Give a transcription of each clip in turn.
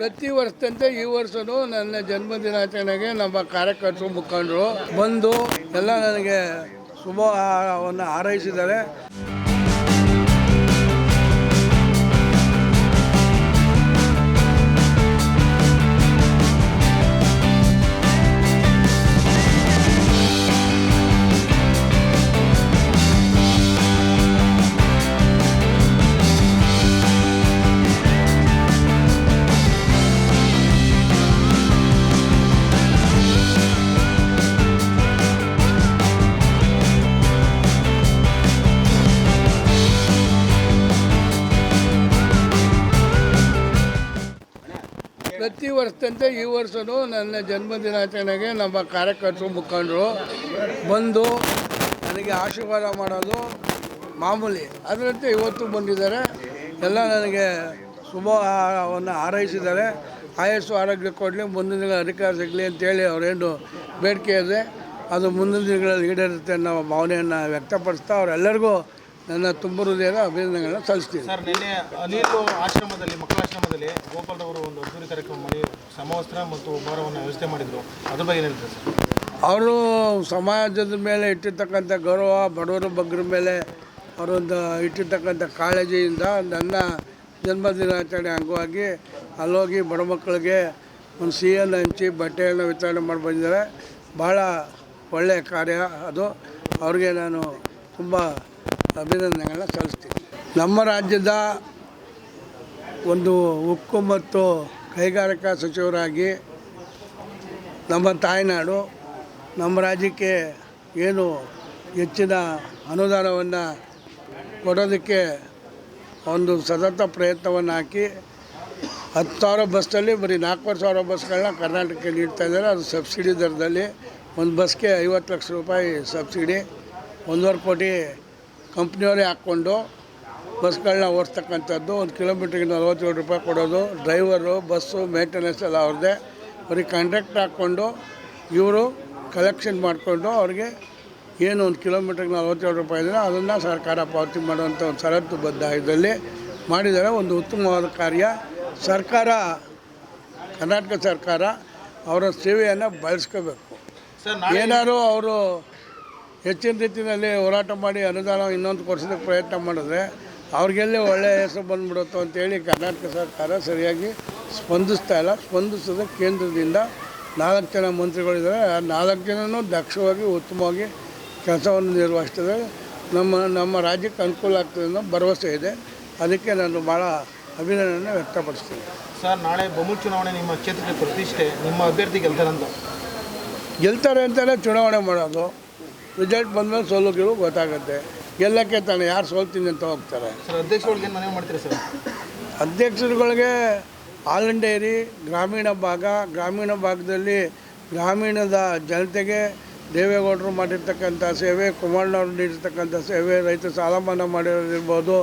ಪ್ರತಿ ವರ್ಷದಂತೆ ಈ ವರ್ಷನೂ ನನ್ನ ಜನ್ಮ ದಿನಾಚರಣೆಗೆ ನಮ್ಮ ಕಾರ್ಯಕರ್ತರು ಮುಖಂಡರು ಬಂದು ಎಲ್ಲ ನನಗೆ ಶುಭವನ್ನು ಹಾರೈಸಿದ್ದಾರೆ. ಪ್ರತಿ ವರ್ಷದಂತೆ ಈ ವರ್ಷವೂ ನನ್ನ ಜನ್ಮದಿನಾಚರಣೆಗೆ ನಮ್ಮ ಕಾರ್ಯಕರ್ತರು ಮುಖಂಡರು ಬಂದು ನನಗೆ ಆಶೀರ್ವಾದ ಮಾಡೋದು ಮಾಮೂಲಿ. ಅದರಂತೆ ಇವತ್ತು ಬಂದಿದ್ದಾರೆ. ಎಲ್ಲ ನನಗೆ ಶುಭವನ್ನು ಹಾರೈಸಿದ್ದಾರೆ. ಆಯಸ್ಸು ಆರೋಗ್ಯ ಕೊಡಲಿ, ಮುಂದಿನ ದಿನಗಳ ಅಧಿಕಾರ ಸಿಗಲಿ ಅಂತೇಳಿ ಅವರೇನು ಬೇಡಿಕೆ ಇದೆ. ಅದು ಮುಂದಿನ ದಿನಗಳಲ್ಲಿ ಈಡೇರುತ್ತೆ ಅನ್ನೋ ಭಾವನೆಯನ್ನು ವ್ಯಕ್ತಪಡಿಸ್ತಾ ಅವರೆಲ್ಲರಿಗೂ ನನ್ನ ತುಂಬ ಹೃದಯದ ಅಭಿನಂದನೆಗಳನ್ನು ಸಲ್ಲಿಸ್ತೀನಿ. ಸರ್ ನಿನ್ನೆ ಅನಿಲ್ ಆಶ್ರಮದಲ್ಲಿ ಮಕ್ಕಳಾಶ್ರಮದಲ್ಲಿ ಗೋಪಾಲ್ರವರು ಒಂದು ಅದ್ದೂರಿ ಕಾರ್ಯಕ್ರಮ ಮಾಡಿ ಸಮವಸ್ತ್ರ ಮತ್ತು ಉಪಹಾರವನ್ನು ವ್ಯವಸ್ಥೆ ಮಾಡಿದರು. ಅದ್ರ ಬಗ್ಗೆ ಏನು ಹೇಳ್ತಾರೆ ಸರ್? ಅವರು ಸಮಾಜದ ಮೇಲೆ ಇಟ್ಟಿರ್ತಕ್ಕಂಥ ಗೌರವ ಬಡವರ ಬಗ್ಗರ ಮೇಲೆ ಅವರೊಂದು ಇಟ್ಟಿರ್ತಕ್ಕಂಥ ಕಾಳಜಿಯಿಂದ ನನ್ನ ಜನ್ಮದಿನಾಚರಣೆ ಅಂಗವಾಗಿ ಅಲ್ಲೋಗಿ ಬಡ ಮಕ್ಕಳಿಗೆ ಒಂದು ಸಿಹಿಯನ್ನು ಹಂಚಿ ಬಟ್ಟೆಯನ್ನು ವಿತರಣೆ ಮಾಡಿ ಬಂದಿದ್ದಾರೆ. ಭಾಳ ಒಳ್ಳೆಯ ಕಾರ್ಯ ಅದು. ಅವ್ರಿಗೆ ನಾನು ತುಂಬ ಅಭಿನಂದನೆಗಳನ್ನ ಸಲ್ಲಿಸ್ತೀನಿ ನಮ್ಮ ರಾಜ್ಯದ ಒಂದು ಉಕ್ಕು ಮತ್ತು ಕೈಗಾರಿಕಾ ಸಚಿವರಾಗಿ ನಮ್ಮ ತಾಯ್ನಾಡು, ನಮ್ಮ ರಾಜ್ಯಕ್ಕೆ ಏನು ಹೆಚ್ಚಿನ ಅನುದಾನವನ್ನು ಕೊಡೋದಕ್ಕೆ ಒಂದು ಸತತ ಪ್ರಯತ್ನವನ್ನು ಹಾಕಿ ಹತ್ತು ಸಾವಿರ ಬಸ್ಸಲ್ಲಿ ಬರೀ ನಾಲ್ಕೂವರೆ ಸಾವಿರ ಬಸ್ಗಳನ್ನ ಕರ್ನಾಟಕಕ್ಕೆ ನೀಡ್ತಾ ಇದ್ದಾರೆ. ಅದು ಸಬ್ಸಿಡಿ ದರದಲ್ಲಿ ಒಂದು ಬಸ್ಗೆ ಐವತ್ತು ಲಕ್ಷ ರೂಪಾಯಿ ಸಬ್ಸಿಡಿ, ಒಂದೂವರೆ ಕೋಟಿ ಕಂಪ್ನಿಯವರೇ ಹಾಕ್ಕೊಂಡು ಬಸ್ಗಳನ್ನ ಓಡಿಸ್ತಕ್ಕಂಥದ್ದು ಒಂದು ಕಿಲೋಮೀಟ್ರಿಗೆ ನಲ್ವತ್ತೇಳು ರೂಪಾಯಿ ಕೊಡೋದು ಡ್ರೈವರು ಬಸ್ಸು ಮೇಂಟೆನೆನ್ಸ್ ಎಲ್ಲ ಅವ್ರದ್ದೇ. ಅವ್ರಿಗೆ ಕಾಂಟ್ರಾಕ್ಟ್ ಹಾಕ್ಕೊಂಡು ಇವರು ಕಲೆಕ್ಷನ್ ಮಾಡಿಕೊಂಡು ಅವ್ರಿಗೆ ಏನು ಒಂದು ಕಿಲೋಮೀಟ್ರಿಗೆ ನಲ್ವತ್ತೇಳು ರೂಪಾಯಿ ಇದೆ ಅದನ್ನು ಸರ್ಕಾರ ಪಾವತಿ ಮಾಡುವಂಥ ಒಂದು ಷರತ್ತುಬದ್ಧ ಇದರಲ್ಲಿ ಮಾಡಿದ್ದಾರೆ. ಒಂದು ಉತ್ತಮವಾದ ಕಾರ್ಯ. ಸರ್ಕಾರ ಕರ್ನಾಟಕ ಸರ್ಕಾರ ಅವರ ಸೇವೆಯನ್ನು ಬಳಸ್ಕೋಬೇಕು. ಏನಾದ್ರು ಅವರು ಹೆಚ್ಚಿನ ರೀತಿಯಲ್ಲಿ ಹೋರಾಟ ಮಾಡಿ ಅನುದಾನ ಇನ್ನೊಂದು ಕೊಡಿಸೋದಕ್ಕೆ ಪ್ರಯತ್ನ ಮಾಡಿದ್ರೆ ಅವ್ರಿಗೆಲ್ಲೇ ಒಳ್ಳೆಯ ಹೆಸರು ಬಂದ್ಬಿಡುತ್ತೋ ಅಂತೇಳಿ ಕರ್ನಾಟಕ ಸರ್ಕಾರ ಸರಿಯಾಗಿ ಸ್ಪಂದಿಸ್ತಾ ಇಲ್ಲ. ಸ್ಪಂದಿಸೋದು ಕೇಂದ್ರದಿಂದ ನಾಲ್ಕು ಜನ ಮಂತ್ರಿಗಳಿದ್ದಾರೆ. ಆ ನಾಲ್ಕು ಜನನೂ ದಕ್ಷವಾಗಿ ಉತ್ತಮವಾಗಿ ಕೆಲಸವನ್ನು ನಿರ್ವಹಿಸ್ತದೆ ನಮ್ಮ ನಮ್ಮ ರಾಜ್ಯಕ್ಕೆ ಅನುಕೂಲ ಆಗ್ತದೆ ಅನ್ನೋ ಭರವಸೆ ಇದೆ. ಅದಕ್ಕೆ ನಾನು ಭಾಳ ಅಭಿನಂದನೆ ವ್ಯಕ್ತಪಡಿಸ್ತೀನಿ. ಸರ್ ನಾಳೆ ಬಹು ಚುನಾವಣೆ ನಿಮ್ಮ ಕ್ಷೇತ್ರಕ್ಕೆ ಪ್ರತಿಷ್ಠೆ ನಿಮ್ಮ ಅಭ್ಯರ್ಥಿ ಗೆಲ್ತಾರಂತ ಗೆಲ್ತಾರೆ ಅಂತಲೇ ಚುನಾವಣೆ ಮಾಡೋದು. ರಿಸಲ್ಟ್ ಬಂದಮೇಲೆ ಸೋಲು ಗೆಲುವು ಗೊತ್ತಾಗುತ್ತೆ. ಗೆಲ್ಲಕ್ಕೆ ತಾನೆ ಯಾರು ಸೋಲ್ತೀನಿ ಅಂತ ಹೋಗ್ತಾರೆ. ಸರ್ ಅಧ್ಯಕ್ಷಗಳಿಗೆ ಏನು ಮನವಿ ಮಾಡ್ತೀರಾ ಸರ್? ಅಧ್ಯಕ್ಷರುಗಳಿಗೆ ಆಲ್ ಇಂಡಿಯರಿ ಗ್ರಾಮೀಣ ಭಾಗ ಗ್ರಾಮೀಣ ಭಾಗದಲ್ಲಿ ಗ್ರಾಮೀಣದ ಜನತೆಗೆ ದೇವೇಗೌಡರು ಮಾಡಿರ್ತಕ್ಕಂಥ ಸೇವೆ ಕುಮಾರಣ್ಣವ್ರು ನೀಡಿರ್ತಕ್ಕಂಥ ಸೇವೆ ರೈತ ಸಾಲ ಮನ್ನಾ ಮಾಡಿರೋದಿರ್ಬೋದು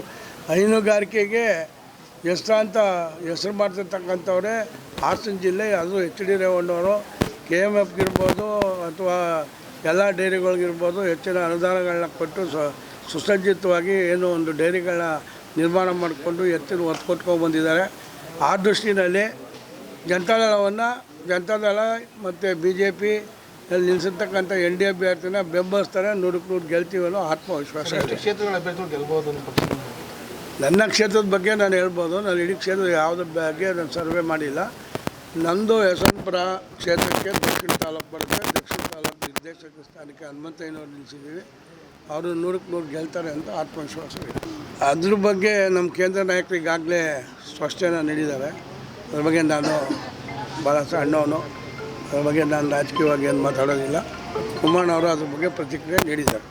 ಹೈನುಗಾರಿಕೆಗೆ ಹೆಸರಾಂತ ಹೆಸರು ಮಾಡ್ತಿರ್ತಕ್ಕಂಥವ್ರೆ ಹಾಸನ ಜಿಲ್ಲೆ ಅದು ಎಚ್ ಡಿ ರೇವಣ್ಣವರು ಕೆ ಎಂ ಎಫ್ಗೆ ಇರ್ಬೋದು ಅಥವಾ ಎಲ್ಲ ಡೈರಿಗಳಿಗಿರ್ಬೋದು ಹೆಚ್ಚಿನ ಅನುದಾನಗಳನ್ನ ಕೊಟ್ಟು ಸ ಸುಸಜ್ಜಿತವಾಗಿ ಏನು ಒಂದು ಡೈರಿಗಳನ್ನ ನಿರ್ಮಾಣ ಮಾಡಿಕೊಂಡು ಎತ್ತಿನ ಒತ್ತು ಕೊಟ್ಕೊಂಡು ಬಂದಿದ್ದಾರೆ. ಆ ದೃಷ್ಟಿನಲ್ಲಿ ಜನತಾದಳವನ್ನು ಜನತಾದಳ ಮತ್ತು ಬಿ ಜೆ ಪಿ ನಿಲ್ಲಿಸಿರ್ತಕ್ಕಂಥ ಎನ್ ಡಿ ಅಭ್ಯರ್ಥಿನ ಬೆಂಬಲಿಸ್ತಾರೆ. ನೂರಕ್ಕೆ ನೂರು ಗೆಲ್ತೀವಿ ಅನ್ನೋ ಆತ್ಮವಿಶ್ವಾಸ ಕ್ಷೇತ್ರಗಳ ಅಭ್ಯರ್ಥಿಗಳು ಗೆಲ್ಬೋದು ನನ್ನ ಕ್ಷೇತ್ರದ ಬಗ್ಗೆ ನಾನು ಹೇಳ್ಬೋದು. ನಾನು ಇಡೀ ಕ್ಷೇತ್ರದ ಯಾವುದ್ರ ಬಗ್ಗೆ ನಾನು ಸರ್ವೆ ಮಾಡಿಲ್ಲ. ನಂದು ಯಶವಂತಪುರ ಕ್ಷೇತ್ರಕ್ಕೆ ದಕ್ಷಿಣ ತಾಲೂಕು ಬರುತ್ತೆ. ದಕ್ಷಿಣ ನಿರ್ದೇಶಕ ಸ್ಥಾನಕ್ಕೆ ಹನುಮಂತಯ್ಯನವ್ರು ನಿಲ್ಲಿಸಿದ್ದೀವಿ ಅವರು ನೂರಕ್ಕೆ ನೂರು ಗೆಲ್ತಾರೆ ಅಂತ ಆತ್ಮವಿಶ್ವಾಸವಿದೆ. ಅದ್ರ ಬಗ್ಗೆ ನಮ್ಮ ಕೇಂದ್ರ ನಾಯಕರು ಈಗಾಗಲೇ ಸ್ಪಷ್ಟನೆ ನೀಡಿದ್ದಾರೆ. ಅದ್ರ ಬಗ್ಗೆ ನಾನು ಭಾಳ ಸಣ್ಣವನು ಅದ್ರ ಬಗ್ಗೆ ನಾನು ರಾಜಕೀಯವಾಗಿ ಏನು ಮಾತಾಡೋದಿಲ್ಲ. ಕುಮಾರಣ್ಣವರು ಅದ್ರ ಬಗ್ಗೆ ಪ್ರತಿಕ್ರಿಯೆ ನೀಡಿದ್ದಾರೆ.